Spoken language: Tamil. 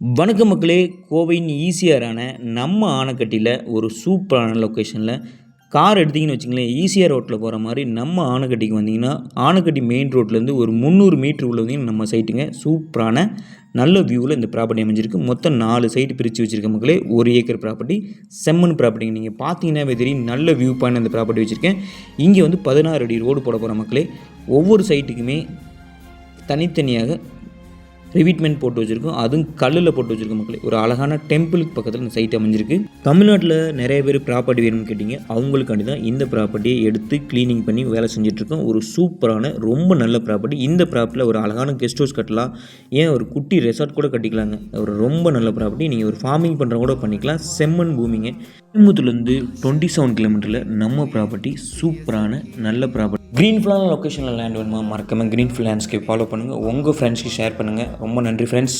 வணக்கம் மக்களே கோவையின் ஈசிஆரான நம்ம ஆணைக்கட்டியில் ஒரு சூப்பரான லொக்கேஷனில் கார் எடுத்தீங்கன்னு வச்சுங்களேன் ஈசிஆர் ரோட்டில் போகிற மாதிரி நம்ம ஆணைக்கட்டிக்கு வந்தீங்கன்னா ஆணைக்கட்டி மெயின் ரோட்லேருந்து ஒரு முந்நூறு மீட்ரு உள்ள வந்தீங்கன்னா நம்ம சைட்டுங்க சூப்பரான நல்ல வியூவில் இந்த ப்ராப்பர்ட்டி அமைஞ்சிருக்கு. மொத்தம் நாலு சைட்டு பிரித்து வச்சுருக்க மக்களே. ஒரு ஏக்கர் ப்ராப்பர்ட்டி செம்மன் ப்ராப்பர்ட்டிங்க நீங்கள் பார்த்தீங்கன்னாவே தெரியும் நல்ல வியூ பாயிண்ட் அந்த ப்ராப்பர்ட்டி வச்சுருக்கேன். இங்கே வந்து பதினாறு அடி ரோடு போட போகிற மக்களே. ஒவ்வொரு சைட்டுக்குமே தனித்தனியாக ரிவீட்மெண்ட் போட்டு வச்சுருக்கோம். அதுவும் கல்லில் போட்டு வச்சுருக்கோம் மக்களே. ஒரு அழகான டெம்பிளுக்கு பக்கத்தில் இந்த சைட் அமைஞ்சிருக்கு. தமிழ்நாட்டில் நிறைய பேர் ப்ராப்பர்ட்டி வேணும்னு கேட்டிங்க. அவங்களுக்காண்டி தான் இந்த ப்ராப்பர்ட்டியை எடுத்து க்ளீனிங் பண்ணி வேலை செஞ்சிட்ருக்கோம். ஒரு சூப்பரான ரொம்ப நல்ல ப்ராப்பர்ட்டி இந்த ப்ராப்பர்ட்டியில் ஒரு அழகான கெஸ்ட் ஹவுஸ் கட்டலாம். ஏன் ஒரு குட்டி ரெசார்ட் கூட கட்டிக்கலாங்க. ஒரு ரொம்ப நல்ல ப்ராப்பர்ட்டி நீங்கள் ஒரு ஃபார்மிங் பண்ணுற கூட பண்ணிக்கலாம். செம்மண் பூமிங்க. கோயம்புத்தூர்லேருந்து டுவெண்ட்டி செவன் கிலோமீட்டரில் நம்ம ப்ராப்பர்ட்டி சூப்பரான நல்ல ப்ராப்பர்ட்டி க்ரீன் ஃபிளான லொக்கேஷனில் லேண்ட் வேணுமா? மறக்காமல் க்ரீன் ஃபில் லேண்ட்ஸ்கேப் ஃபாலோ பண்ணுங்கள் உங்கள் ஃப்ரெண்ட்ஸ்க்கு ஷேர் பண்ணுங்கள் ரொம்ப நன்றி ஃப்ரெண்ட்ஸ்